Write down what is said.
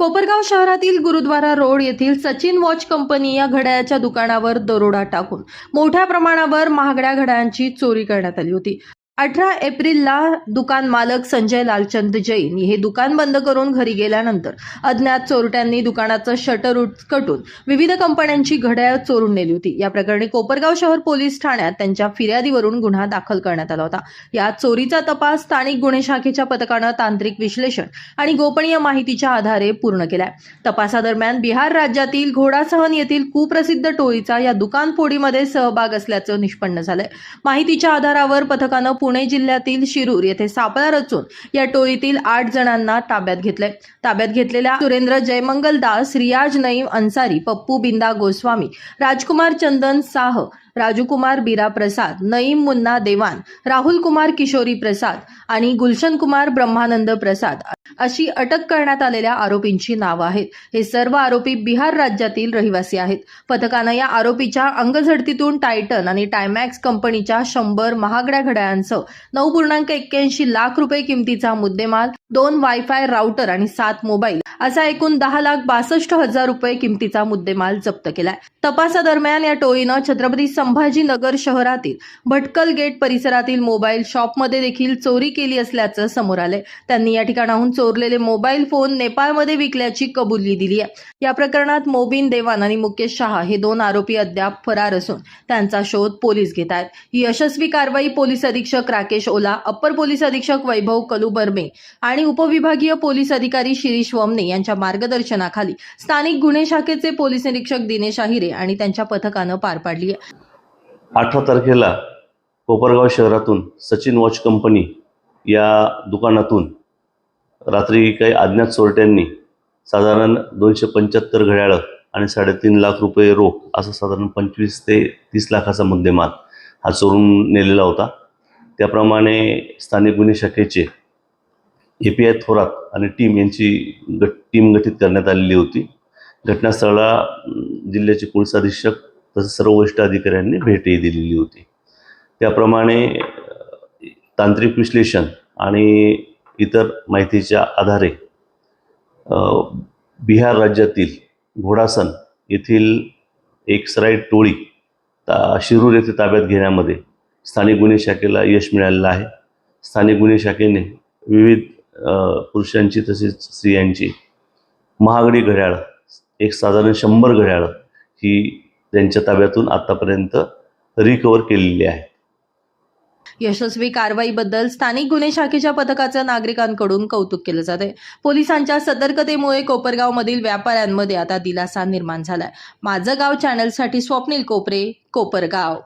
कोपरगाव शहरातील गुरुद्वारा रोड येथील Sachin watch company या घड्याळाच्या दुकानावर दरोडा टाकून मोठ्या प्रमाणावर महागड्या घड्याळांची चोरी करण्यात आली होती. अठरा एप्रिलला दुकान मालक संजय लालचंद जैन हे दुकान बंद करून घरी गेल्यानंतर अज्ञात चोरट्यांनी दुकानाचं शटर उचकटून विविध कंपन्यांची घड्याळ चोरून नेली होती. या प्रकरणी कोपरगाव शहर पोलीस ठाण्यात त्यांच्या फिर्यादीवरून गुन्हा दाखल करण्यात आला होता. या चोरीचा तपास स्थानिक गुन्हे शाखेच्या पथकानं तांत्रिक विश्लेषण आणि गोपनीय माहितीच्या आधारे पूर्ण केलाय. तपासादरम्यान बिहार राज्यातील घोडासहन येथील कुप्रसिद्ध टोळीचा या दुकान फोडीमध्ये सहभाग असल्याचं निष्पन्न झालंय. माहितीच्या आधारावर पथकानं पुणे जिल्ह्यातील शिरूर येथे सापळा रचून या टोळीतील आठ जणांना ताब्यात घेतले ताब्यात घेतलेल्या सुरेंद्र जयमंगल दास रियाज नईम अन्सारी पप्पू बिंदा गोस्वामी राजकुमार चंदन साह राजूकुमार बीरा प्रसाद नईम मुन्ना देवान राहुल कुमार किशोरी प्रसाद आणि गुलशन कुमार ब्रह्मानंद प्रसाद अशी अटक करण्यात आलेल्या आरोपींची नावं आहेत. हे सर्व आरोपी बिहार राज्यातील रहिवासी आहेत. पथकानं या आरोपीच्या अंगझडतीतून टायटन आणि टायमॅक्स कंपनीच्या शंभर महागड्या घड्याळांसह नऊ पूर्णांक एक्क्याऐंशी लाख रुपये किमतीचा मुद्देमाल दोन वायफाय राऊटर आणि सात मोबाईल असा एकूण दहा लाख बासष्ट हजार रुपये किमतीचा मुद्देमाल जप्त केलाय. तपासादरम्यान या टोळीनं छत्रपती संभाजीनगर शहरातील भटकल गेट परिसरातील मोबाईल शॉपमध्ये देखील चोरी केली असल्याचं समोर आलंय. त्यांनी या ठिकाणाहून चोरलेले मोबाईल फोन नेपाळमध्ये विकल्याची कबुली दिली आहे. या प्रकरणात मोबिन देवान आणि मुकेश शहा हे दोन आरोपी अद्याप फरार असून त्यांचा शोध पोलीस घेत आहेत. ही यशस्वी कारवाई पोलीस अधीक्षक राकेश ओला अप्पर पोलीस अधीक्षक वैभव कलुबर्मे आणि उपविभागीय पोलीस अधिकारी शिरीष वमने यांच्या मार्गदर्शनाखाली स्थानिक गुन्हे शाखेचे पोलीस निरीक्षक दिनेश आहिरे आणि त्यांच्या पथकानं पार पाडली आहे. अठरा तारखेला कोपरगाव शहरातून सचिन वॉच कंपनी या दुकानातून रात्री काही अज्ञात चोरट्यांनी साधारण दोनशे पंच्याहत्तर घड्याळं आणि साडेतीन लाख रुपये रोख असं साधारण पंचवीस ते तीस लाखाचा मुद्देमाल हा चोरून नेलेला होता. त्याप्रमाणे स्थानिक गुन्हे शाखेचे ए पी आय थोरात आणि टीम यांची गट टीम गठीत करण्यात आलेली होती. घटनास्थळाला जिल्ह्याचे पोलीस अधीक्षक तसेच सर्व वरिष्ठ अधिकाऱ्यांनी भेटही दिलेली होती. त्याप्रमाणे तांत्रिक विश्लेषण आणि इतर माहितीच्या आधारे बिहार राज्यातील घोडासन येथील एक सराईट टोळी ता शिरूर येथे ताब्यात घेण्यामध्ये स्थानिक गुन्हे शाखेला यश मिळालेलं आहे. स्थानिक गुन्हे शाखेने विविध पुरुषांची तसेच स्त्रियांची महागडी घड्याळ एक साधारण शंभर घड्याळं ही त्यांच्या ताब्यातून आत्तापर्यंत रिकवर केलेली आहे. यशस्वी कारवाईबद्दल स्थानिक गुन्हे शाखेच्या पथकाचं नागरिकांकडून कौतुक केलं जात आहे पोलिसांच्या सतर्कतेमुळे कोपरगावमधील व्यापाऱ्यांमध्ये आता दिलासा निर्माण झालाय. माझं गाव चॅनलसाठी स्वप्नील कोपरे कोपरगाव.